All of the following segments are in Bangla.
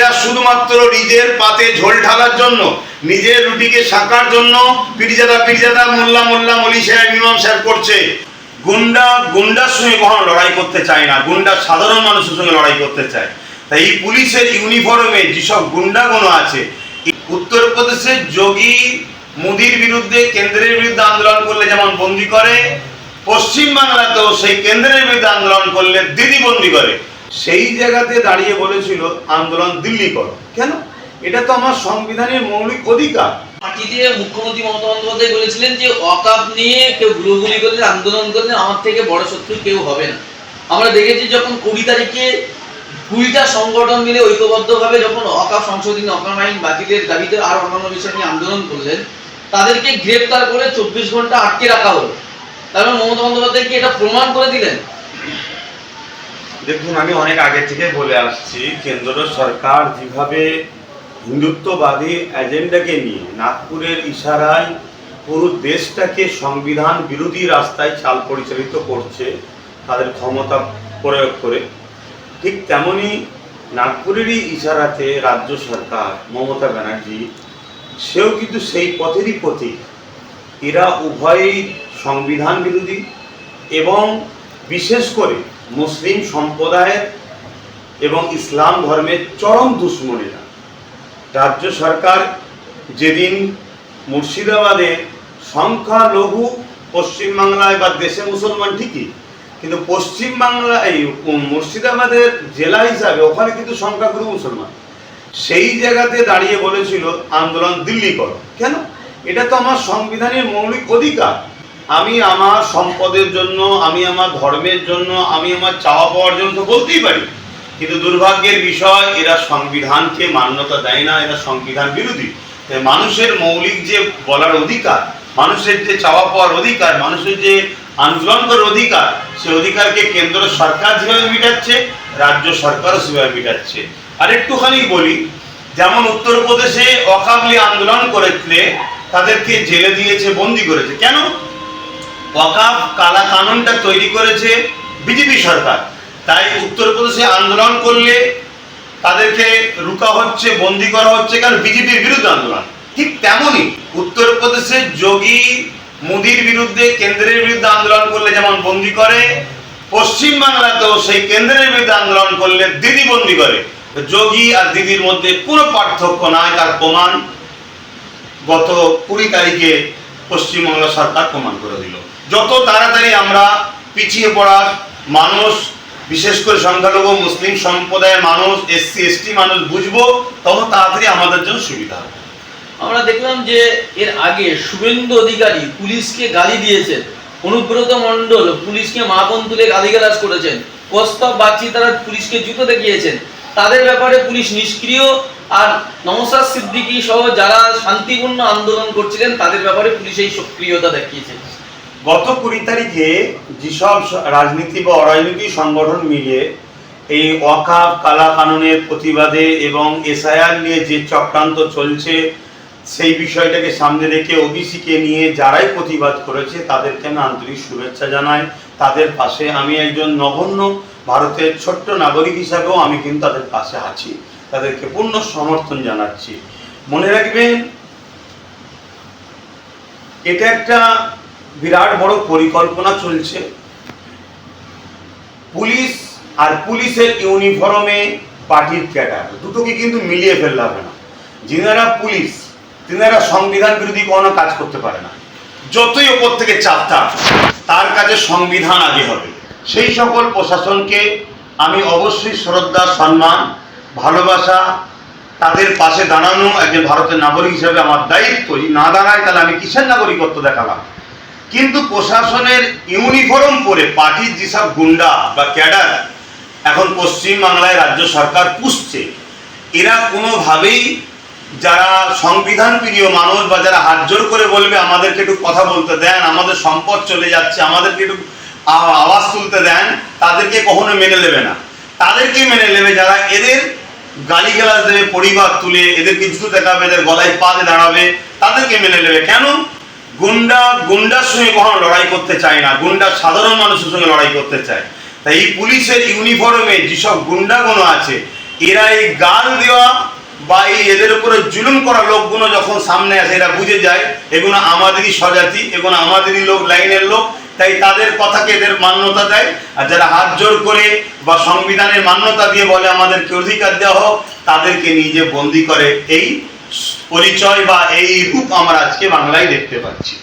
এরা শুধুমাত্র নিজের পাতে ঝোল ঢালার জন্য, নিজের রুটিকে শাকার জন্য পিরিজাদা পিরিজাদা মোল্লা মোল্লা মলি সাহেব, ইমাম সাহেব করছে। গুন্ডা, গুন্ডার সঙ্গে কখনো লড়াই করতে চায় না। গুন্ডা সাধারণ মানুষের সঙ্গে লড়াই করতে চায়। তাই এই পুলিশের ইউনিফর্মে যেসব গুন্ডাগুলো আছে, এই উত্তরপ্রদেশের যোগী মোদির বিরুদ্ধে, কেন্দ্রের বিরুদ্ধে আন্দোলন করলে যেমন বন্দি করে পশ্চিম বাংলাতেও সেই কেন্দ্রের বিরুদ্ধে আন্দোলন করলে দিদি বন্দি করে। সেই জায়গাতে দাঁড়িয়ে বলেছিল, আন্দোলন দিল্লি করো। কেন? এটা তো আমার সংবিধানের মৌলিক অধিকার। পার্টিতে মুখ্যমন্ত্রী মমতা বন্দ্যোপাধ্যায় বলেছিলেন যে, অকাপ নিয়ে কেউ গুলোগুলি করলে, আন্দোলন করলে আমার থেকে বড় শত্রু কেউ হবে না। আমরা দেখেছি যখন কুড়ি তারিখে কুড়িটা সংগঠন মিলে ঐক্যবদ্ধভাবে যখন অকাপ সংশোধনী, অকাপ আইন বাতিলের দাবিতে আর অন্যান্য বিষয় নিয়ে আন্দোলন করলেন, তাদেরকে গ্রেপ্তার করে চব্বিশ ঘণ্টা আটকে রাখা হলো। তারপর মমতা বন্দ্যোপাধ্যায় কি এটা প্রমাণ করে দিলেন? দেখুন, আমি অনেক আগে থেকে বলে আসছি, কেন্দ্র সরকার যেভাবে হিন্দুত্ববাদী এজেন্ডাকে নিয়ে নাগপুরের ইশারায় পুরো দেশটাকে সংবিধান বিরোধী রাস্তায় চাল পরিচালিত করছে, তাদের ক্ষমতা প্রয়োগ করে, ঠিক তেমনি নাগপুরেরই ইশারাতে রাজ্য সরকার, মমতা ব্যানার্জি, সেও কিন্তু সেই পথেরই প্রতীক। এরা উভয়ই সংবিধান বিরোধী এবং বিশেষ করে মুসলিম সম্প্রদায়ের এবং ইসলাম ধর্মের চরম দুশ্মনেরা। রাজ্য সরকার যেদিন মুর্শিদাবাদে সংখ্যালঘু পশ্চিমবাংলায় বা দেশে মুসলমান ঠিকই, কিন্তু পশ্চিমবাংলা এই মুর্শিদাবাদের জেলা হিসাবে ওখানে কিন্তু সংখ্যাগুরু মুসলমান। সেই জায়গাতে দাঁড়িয়ে বলেছিল, আন্দোলন দিল্লি করো। কেন? এটা তো আমার সংবিধানের মৌলিক অধিকার। আমি আমার সম্পদের জন্য, আমি আমার ধর্মের জন্য, আমি আমার চাওয়া পাওয়ার জন্য তো বলতেই পারি। কিন্তু দুর্ভাগ্যের বিষয়, এরা সংবিধানকে মান্যতা দেয় না, এরা সংবিধান বিরোধী। তাই মানুষের মৌলিক যে বলার অধিকার, মানুষের যে চাওয়া পাওয়ার অধিকার, মানুষের যে আন্দোলন করার অধিকার সে অধিকারকে কেন্দ্র সরকার যেভাবে মিটাচ্ছে, রাজ্য সরকারও সেভাবে মিটাচ্ছে। আর একটুখানি বলি, যেমন উত্তরপ্রদেশে অকাবলি আন্দোলন করেছিলে তাদেরকে জেলে দিয়েছে, বন্দি করেছে। কেন? ওয়াকাফ কালা কানুনটা তৈরি করেছে বিজেপি সরকার। তাই উত্তরপ্রদেশে আন্দোলন করলে তাদেরকে রুকা হচ্ছে, বন্দি করা হচ্ছে, কারণ বিজেপির বিরুদ্ধে আন্দোলন। ঠিক তেমনই উত্তরপ্রদেশে যোগী মোদির বিরুদ্ধে, কেন্দ্রের বিরুদ্ধে আন্দোলন করলে যেমন বন্দি করে, পশ্চিম বাংলাতেও সেই কেন্দ্রের বিরুদ্ধে আন্দোলন করলে দিদি বন্দি করে। যোগী আর দিদির মধ্যে কোনো পার্থক্য নাই, তার প্রমাণ গত কুড়ি তারিখে পশ্চিমবঙ্গ সরকার প্রমাণ করে দিল। যত তাড়াতাড়ি আমরা পিছিয়ে পড়া মানুষ, বিশেষ করে সংখ্যালঘু, মুসলিম সম্প্রদায়ের মানুষ, এসসি, এসটি মানুষ বুঝব, তত তাড়াতাড়ি আমাদের জন্য সুবিধা হবে। আমরা দেখলাম যে এর আগে শুভেন্দু অধিকারী পুলিশকে গালি দিয়েছেন। অনুব্রত মণ্ডল পুলিশকে মাপন তুলে গালিগালাজ করেছেন। কস্তব বাগচি তারা পুলিশকে জুতো দেখিয়েছেন। তাদের ব্যাপারে পুলিশ নিষ্ক্রিয়, আর নমসাদ সিদ্দিকী সহ যারা শান্তিপূর্ণ আন্দোলন করছিলেন, তাদের ব্যাপারে পুলিশ এই সক্রিয়তা দেখিয়েছে। গত কুড়ি তারিখে যেসব রাজনীতি বা অরাজনীতি সংগঠন মিলিয়ে এই ওয়াকাফ, কালা কানুনের প্রতিবাদে এবং এসআইআর নিয়ে যে চক্রান্ত চলছে, সেই বিষয়টাকে সামনে রেখে ওবিসিকে নিয়ে যারাই প্রতিবাদ করেছে, তাদেরকে আমি আন্তরিক শুভেচ্ছা জানাই। তাদের পাশে আমি একজন নগণ্য ভারতের ছোট্ট নাগরিক হিসাবেও আমি কিন্তু তাদের পাশে আছি। তাদেরকে পূর্ণ সমর্থন জানাচ্ছি। মনে রাখবেন, এটা একটা বিরাট বড় পরিকল্পনা চলছে। পুলিশ আর পুলিশের ইউনিফর্মে পার্টির ক্যাডার, দুটোকে কিন্তু মিলিয়ে ফেললে হবে না। যিনারা পুলিশ, তিনারা সংবিধান বিরোধী কোনো কাজ করতে পারে না। যতই ওপর থেকে চাপ তার কাছে সংবিধান আগে হবে। সেই সকল প্রশাসনকে আমি অবশ্যই শ্রদ্ধা, সম্মান, ভালোবাসা, তাদের পাশে দাঁড়ানো একজন ভারতের নাগরিক হিসেবে আমার দায়িত্ব না দাঁড়ায় তাহলে আমি কিসের নাগরিকত্ব দেখালাম? কিন্তু প্রশাসনের ইউনিফর্ম পরে পার্টির যেসব গুন্ডা বা ক্যাডার এখন পশ্চিম বাংলায় রাজ্য সরকার পুষছে, এরা কোনোভাবেই যারা সংবিধান প্রিয় মানুষ বা যারা হাত জোর করে বলবে, আমাদেরকে একটু কথা বলতে দেন, আমাদের সম্পদ চলে যাচ্ছে, আমাদেরকে একটু আওয়াজ তুলতে দেন, তাদেরকে কখনো মেনে নেবে না। তাদেরকে মেনে নেবে যারা এদের গালিগালাজ দেবে, পরিবার তুলে, এদেরকে জুতো দেখাবে, এদের গলায় পা দাঁড়াবে, তাদেরকে মেনে নেবে। কেন? গুন্ডা, গুন্ডার সঙ্গে কখনো লড়াই করতে চায় না। গুন্ডা সাধারণ মানুষের সঙ্গে লড়াই করতে চায়। তাই এই পুলিশের ইউনিফর্মে যেসব গুন্ডাগুলো আছে, এরা এই গাল দেওয়া বা এই এদের উপরে জুলুম করা লোকগুলো যখন সামনে আসে, এরা বুঝে যায়, এগুলো আমাদেরই স্বজাতি, এগুলো আমাদেরই লোক, লাইনের লোক। তাই তাদের কথাকে এদের মান্যতা দেয়। আর যারা হাত জোর করে বা সংবিধানের মান্যতা দিয়ে বলে, আমাদেরকে অধিকার দেওয়া হোক, তাদেরকে নিজে বন্দি করে। এই পরিচয় বা এই রূপ আমরা আজকে বাংলায় দেখতে পাচ্ছি।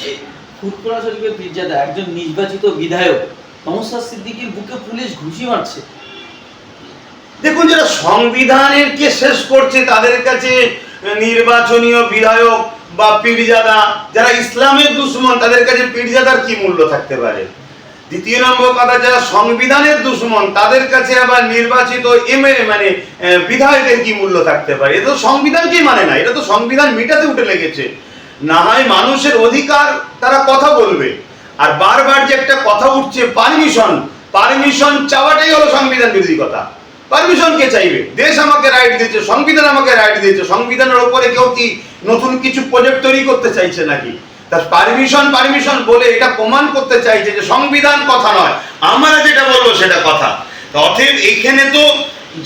যে ফুটপুরা শরীফের পীরজাদা একজন নির্বাচিত বিধায়ক নমস্কার সিদ্দিকির বুকে পুলিশ ঘুষি মারছে। দেখুন যারা সংবিধানের কে শেষ করছে তাদের কাছে নির্বাচনীয় বিধায়ক বা পীরজাদা যারা ইসলামের দুশ্মন তাদের কাছে পীরজাদার কি মূল্য থাকতে পারে? দ্বিতীয় নম্বর কথা, যারা সংবিধানের দুশ্মন, তাদের কাছে আবার নির্বাচিত এমএলএ মানে বিধায়কের কি মূল্য থাকতে পারে? এটা তো সংবিধানকেই মানে না? এটা তো সংবিধান মিটাতে উঠে লেগেছে। না হয় মানুষের অধিকার, তারা কথা বলবে। আর বারবার যে একটা কথা উঠছে, পারমিশন পারমিশন চাওয়াটাই হলো সংবিধান বিরোধী কথা। পারমিশন কে চাইবে? দেশ আমাকে রাইট দিয়েছে, সংবিধান আমাকে রাইট দিয়েছে, সংবিধানের উপরে কেউ কি নতুন কিছু প্রজেক্ট তৈরি করতে চাইছে নাকি? তার পারমিশন পারমিশন বলে এটা প্রমাণ করতে চাইছে যে সংবিধান কথা নয়। আমরা যেটা বলব সেটা কথা। অতএব এইখানে তো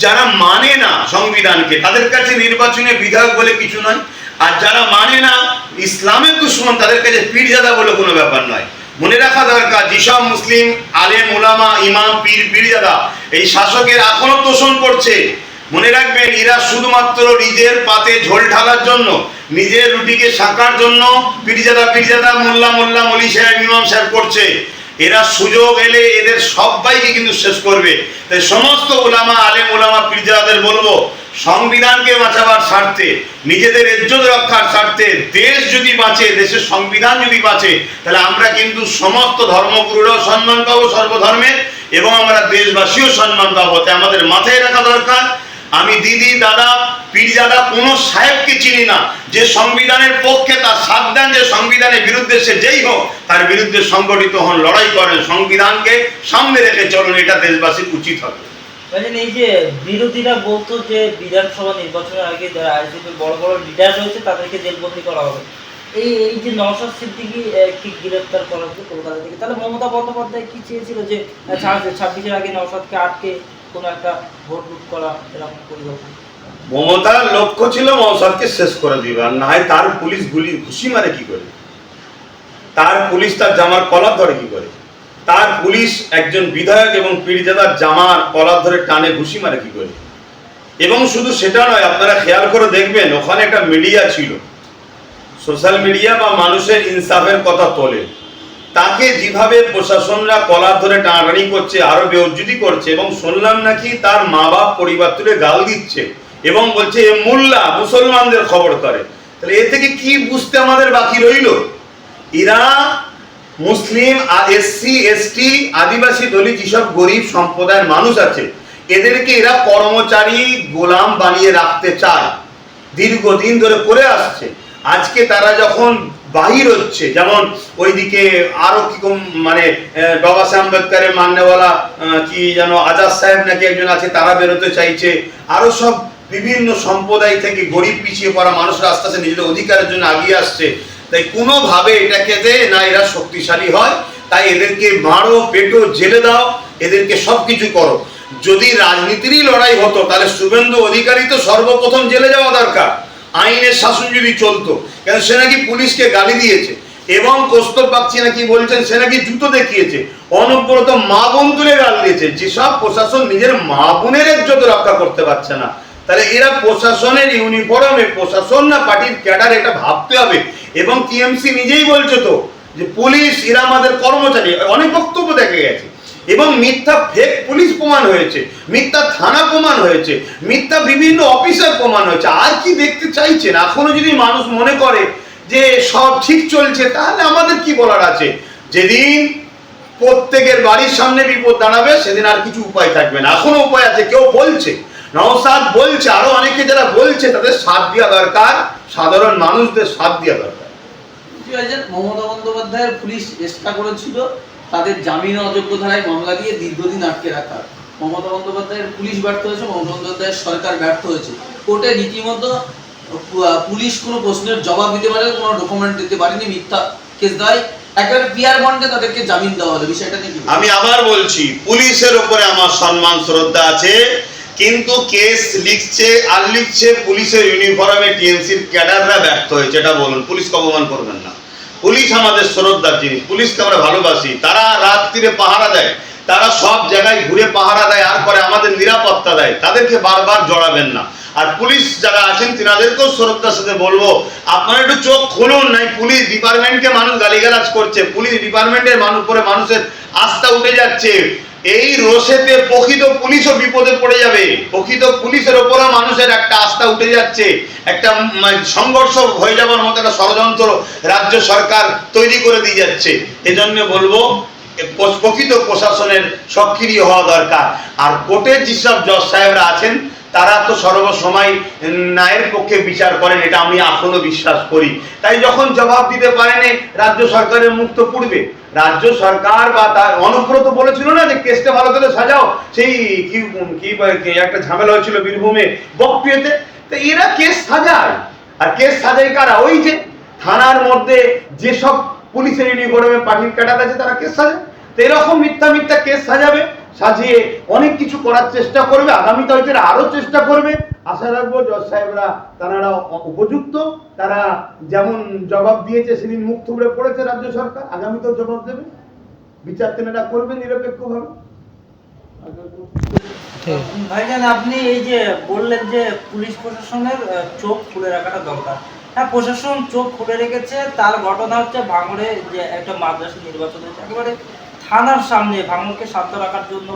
যারা মানে না সংবিধানকে, তাদের কাছে নির্বাচনে বিধায়ক বলে কিছু নয়। আর যারা মানে না ইসলামের দুশ্মন, তাদের কাছে পীরজাদা বলে কোনো ব্যাপার নয়। মনে রাখা দরকার, যেসব মুসলিম, আলেম ওলামা ইমাম, পীর, পীরজাদা, এই শাসকের এখনও তোষণ করছে। মনে রাখবেন, এরা শুধুমাত্র নিজের পাতে ঝোল ঢালার জন্য, নিজের রুটিকে শাকার জন্য পীরজাদা পীরজাদা মোল্লা মোল্লা, মলি সাহেব, ইমাম সাহেব করছে। এরা সুযোগ এলে এদের সবাইকে কিন্তু শেষ করবে। তাই সমস্ত ওলামা, আলেম ওলামা পীরজাদাদের বলব, সংবিধানকে বাঁচাবার স্বার্থে, নিজেদের ইজ্জত রক্ষার স্বার্থে, দেশ যদি বাঁচে, দেশের সংবিধান যদি বাঁচে, তাহলে আমরা কিন্তু সমস্ত ধর্মগুরুরাও সম্মান পাবো সর্বধর্মের এবং আমরা দেশবাসীও সম্মান পাবো। তাই আমাদের মাথায় রাখা দরকার আমি দিদি, দাদা পীরজাদা কোনো সাহেবকে চিনি না। যে সংবিধানের পক্ষে তার সাথ দেন, যে সংবিধানের বিরুদ্ধে সে যেই হোক, তার বিরুদ্ধে সংগঠিত হন, লড়াই করেন সংবিধানকে সামনে রেখে চলুন, এটা দেশবাসীর উচিত হবে। এই যে বিরোধীরা বলতো যে বিধানসভা নির্বাচনের আগে যারা আইসিপির বড় বড় লিডার রয়েছে, তাদেরকে জেলবন্দি করা হবে। এই এই যে নওশাদ সিদ্দিকি কি গ্রেফতার করা হচ্ছে কলকাতা থেকে? তাহলে মমতা বন্দ্যোপাধ্যায় কি চেয়েছিল যে ছাব্বিশের আগে নওশাদকে আটকে একটা ভোট লুট করা এরকম পরিকল্পনা মমতার লক্ষ্য ছিল মৌসাদকে শেষ করে দিবে, আর না হয় তার পুলিশ গুলি ঘুষি মারে কি করে? তার পুলিশ তার জামার কলার ধরে কি করে? তার পুলিশ একজন বিধায়ক এবং পীরজাদার জামার কলার ধরে টানে ঘুষি মারে কি করে? এবং শুধু সেটা নয়, আপনারা খেয়াল করে দেখবেন, ওখানে একটা মিডিয়া ছিল। সোশ্যাল মিডিয়া বা মানুষের ইনসাফের কথা তোলে। তাকে যেভাবে প্রশাসনরা কলার ধরে টানাটানি করছে, আরও বেউজ্জুতি করছে এবং শুনলাম নাকি তার মা বাপ পরিবার তুলে গাল দিচ্ছে এবং বলছে, এ মোল্লা, মুসলমানদের খবর করে। তাহলে এ থেকে কি বুঝতে আমাদের বাকি রইল? এরা মুসলিম, এসসি, এসটি, আদিবাসী, দলিত যেসব গরিব সম্প্রদায়ের মানুষ আছে, এদেরকে এরা কর্মচারী গোলাম বানিয়ে রাখতে চায়। দীর্ঘদিন ধরে করে আসছে। আজকে তারা যখন বাহির হচ্ছে। যেমন ওইদিকে আরও কি মানে বাবা সাহেব আম্বেদকরের মান্যওয়ালা কি যেন আজাদ সাহেব নাকি একজন আছে, তারা বেরোতে চাইছে। আরও সব বিভিন্ন সম্প্রদায় থেকে গরিব পিছিয়ে পড়া মানুষরা আস্তে আস্তে নিজেদের অধিকারের জন্য এগিয়ে আসছে। তাই কোনোভাবে এটাকে দে না, এরা শক্তিশালী হয়, তাই এদেরকে মারো, পেটো, জেলে দাও, এদেরকে সব কিছু করো। যদি রাজনীতিরই লড়াই হতো, তাহলে শুভেন্দু অধিকারী তো সর্বপ্রথম জেলে যাওয়া দরকার। আইনের শাসন যদি চলতো। কেন সে নাকি পুলিশকে গালি দিয়েছে? এবং কৌস্তব বাগচি নাকি বলছেন, সে নাকি জুতো দেখিয়েছে। অনবরত মা বোন তুলে গাল দিয়েছে। যেসব প্রশাসন নিজের মা বোনের ইজ্জত রক্ষা করতে পারছে না, তাহলে এরা প্রশাসনের ইউনিফর্মে প্রশাসন না পার্টির ক্যাডার, এটা ভাবতে হবে। এবং টিএমসি নিজেই বলছে তো, যে পুলিশ, এরা আমাদের কর্মচারী। অনেক বক্তব্য দেখা গেছে। এবং মিথ্যা ফেক পুলিশ প্রমাণ হয়েছে, মিথ্যা থানা প্রমাণ হয়েছে, মিথ্যা বিভিন্ন অফিসার প্রমাণ হয়েছে। আর কি দেখতে চাইছেন? এখনও যদি মানুষ মনে করে যে সব ঠিক চলছে, তাহলে আমাদের কি বলার আছে? যেদিন প্রত্যেকের বাড়ির সামনে বিপদ দাঁড়াবে, সেদিন আর কিছু উপায় থাকবে না। এখনও উপায় আছে, কেউ বলছে। নওসাদ বলছে, আরও অনেকে যারা বলছে, তাদের সাথ দেওয়া দরকার। সাধারণ মানুষদের সাথ দেওয়া দরকার। মমতা বন্দ্যোপাধ্যায়ের পুলিশ চেষ্টা করেছিল তাদের জামিন অযোগ্য ধারায় মামলা দিয়ে দীর্ঘদিন আটকে রাখা। মমতা বন্দ্যোপাধ্যায়ের পুলিশ ব্যর্থ হয়েছে, মমতা বন্দ্যোপাধ্যায়ের সরকার ব্যর্থ হয়েছে। কোর্টে রীতিমতো পুলিশ কোনো প্রশ্নের জবাব দিতে পারে কোনো ডকুমেন্ট দিতে পারেনি, মিথ্যা কেস দেয় পিয়ার বন্ডে তাদেরকে জামিন দেওয়া হলো, বিষয়টা নিয়ে আমি আবার বলছি, পুলিশের উপরে আমার সম্মান, শ্রদ্ধা আছে, কিন্তু কেস লিখছে, আর লিখছে পুলিশের ইউনিফর্মে টিএমসির ক্যাডাররা ব্যর্থ হয়েছে, এটা বলুন, পুলিশকে অপমান করবেন না। পুলিশ আমাদের শ্রদ্ধার জিনিস। পুলিশকে আমরা ভালোবাসি। তারা রাত্রিরে পাহারা দেয়। তারা সব জায়গায় ঘুরে পাহারা দেয় আর পরে আমাদের নিরাপত্তা দেয়। তাদেরকে বারবার জড়াবেন না। আর পুলিশ যারা আছেন, তিনাদেরকেও শ্রদ্ধার সাথে বলব, আপনারা একটু চোখ খুলুন। নাই, পুলিশ ডিপার্টমেন্টকে মানুষ গালিগালাজ করছে। পুলিশ ডিপার্টমেন্টের মানুষ পরে মানুষের আস্থা উঠে যাচ্ছে। এই রোষেতে প্রকৃত পুলিশও বিপদে পড়ে যাবে। প্রকৃত পুলিশের ওপরও মানুষের একটা আস্থা উঠে যাচ্ছে। একটা উম, সংঘর্ষ হয়ে যাওয়ার মতো একটা ষড়যন্ত্র রাজ্য সরকার তৈরি করে দিয়ে যাচ্ছে। এজন্য বলব প্রকৃত প্রশাসনের সক্রিয় হওয়া দরকার। আর কোর্টের যেসব জজ সাহেবরা আছেন তারা তো সর্বসময় ন্যায়ের পক্ষে বিচার করেন এটা আমি এখনও বিশ্বাস করি। তাই যখন জবাব দিতে পারেনি রাজ্য সরকারের মুখ তো পুড়বে। রাজ্য সরকার বা তার অনুব্রত বলেছিল না যে কেসটা ভালো করে সাজাও? সেই কি কি একটা ঝামেলা হয়েছিল বীরভূমে বকপিয়েতে তো এরা কেস সাজায়। আর কেস সাজায় কারা? ওই যে থানার মধ্যে যেসব পুলিশের ইউনিফর্মে পাখির কাটাতে আছে, তারা কেস সাজায়। তো এরকম মিথ্যা মিথ্যা কেস সাজাবে। সাজিয়ে অনেক কিছু করার চেষ্টা করবে আগামীতে হয়তো এরা আরও চেষ্টা করবে। আশা রাখব জজ সাহেবরা তারা উপযুক্ত। তারা যেমন জবাব দিয়েছে সেদিন মুখ থুবড়ে পড়েছে রাজ্য সরকার আগামীতেও জবাব দেবে। বিচার তেনারা করবে নিরপেক্ষভাবে। ভাইজান আপনি এই যে বললেন যে পুলিশ প্রশাসনের চোখ খুলে রাখাটা দরকার। হ্যাঁ প্রশাসন চোখ খুলে রেখেছে তার ঘটনা হচ্ছে ভাঙড়ে যে একটা মাদ্রাসা নির্বাচন হয়েছে। একেবারে থানার সামনে ভাঙড়কে শান্ত রাখার জন্য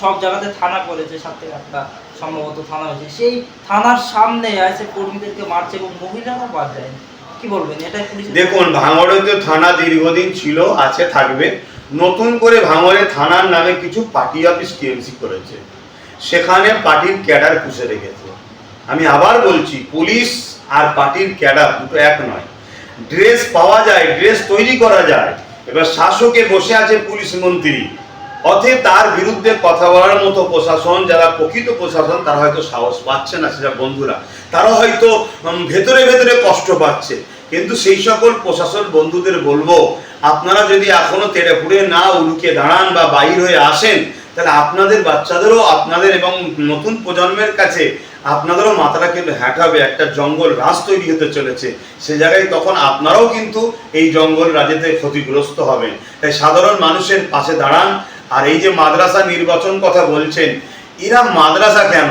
সব জায়গাতে থানা করেছে থেকে আটটা সম্ভবত থানা হয়েছে। সেই থানার সামনে আছে কর্মীদেরকে মারছে এবং মহিলারা বাদ যায়নি কি বলবেন? এটা দেখুন ভাঙড়ে তো থানা দীর্ঘদিন ছিল আছে থাকবে। নতুন করে ভাঙড়ে থানার নামে কিছু পার্টি অফিস টিএমসি করেছে। সেখানে পার্টির ক্যাডার পুষে রেখেছে। আমি আবার বলছি পুলিশ আর পার্টির ক্যাডার দুটো এক নয়। ড্রেস পাওয়া যায় ড্রেস তৈরি করা যায়। এবার শাসকে বসে আছে পুলিশ মন্ত্রী। অতএব তার বিরুদ্ধে কথা বলার মতো প্রশাসন, যারা প্রকৃত প্রশাসন, তারা হয়তো সাহস পাচ্ছে না সেটা বন্ধুরা। তারা হয়তো ভেতরে ভেতরে কষ্ট পাচ্ছে। কিন্তু সেই সকল প্রশাসন বন্ধুদের বলব, আপনারা যদি এখনও তেড়ে ফুড়ে না উড়ুকে দাঁড়ান বা বাইর হয়ে আসেন, তাহলে আপনাদের বাচ্চাদেরও আপনাদের এবং নতুন প্রজন্মের কাছে আপনাদেরও মাথাটা কিন্তু হ্যাঁটাবে একটা জঙ্গল রাজ তৈরি হতে চলেছে। সে জায়গায় তখন আপনারাও কিন্তু এই জঙ্গল রাজেতে ক্ষতিগ্রস্ত হবেন। তাই সাধারণ মানুষের পাশে দাঁড়ান। আর এই যে মাদ্রাসা নির্বাচন কথা বলছেন, এরা মাদ্রাসা কেন?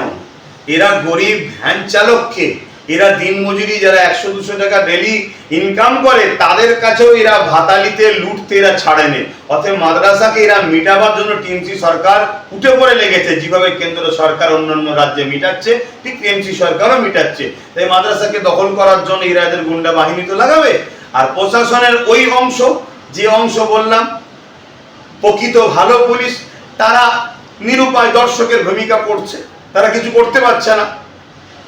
এরা গরিব ভ্যান চালককে এরা দিনমজুরি যারা একশো, দুশো টাকা ডেলি ইনকাম করে, তাদের কাছেও এরা ভাতালিতে লুটতে এরা ছাড়েনি অতএব মাদ্রাসাকে এরা মিটাবার জন্য টিএমসি সরকার উঠে পড়ে লেগেছে। যেভাবে কেন্দ্র সরকার অন্যান্য রাজ্যে মিটাচ্ছে, ঠিক টিএমসি সরকারও মিটাচ্ছে। তাই মাদ্রাসাকে দখল করার জন্য এরা এদের গুন্ডা বাহিনী তো লাগাবে। আর প্রশাসনের ওই অংশ, যে অংশ বললাম, প্রকৃত ভালো পুলিশ, তারা নিরুপায় দর্শকের ভূমিকা করছে তারা কিছু করতে পারছে না।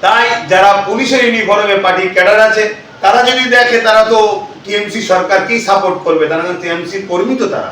তাই যারা পুলিশের ইউনিফর্মে পার্টির ক্যাডার আছে, তারা যদি দেখে, তারা তো টিএমসি সরকারকেই সাপোর্ট করবে। তারা টিএমসি কর্মী তো তারা।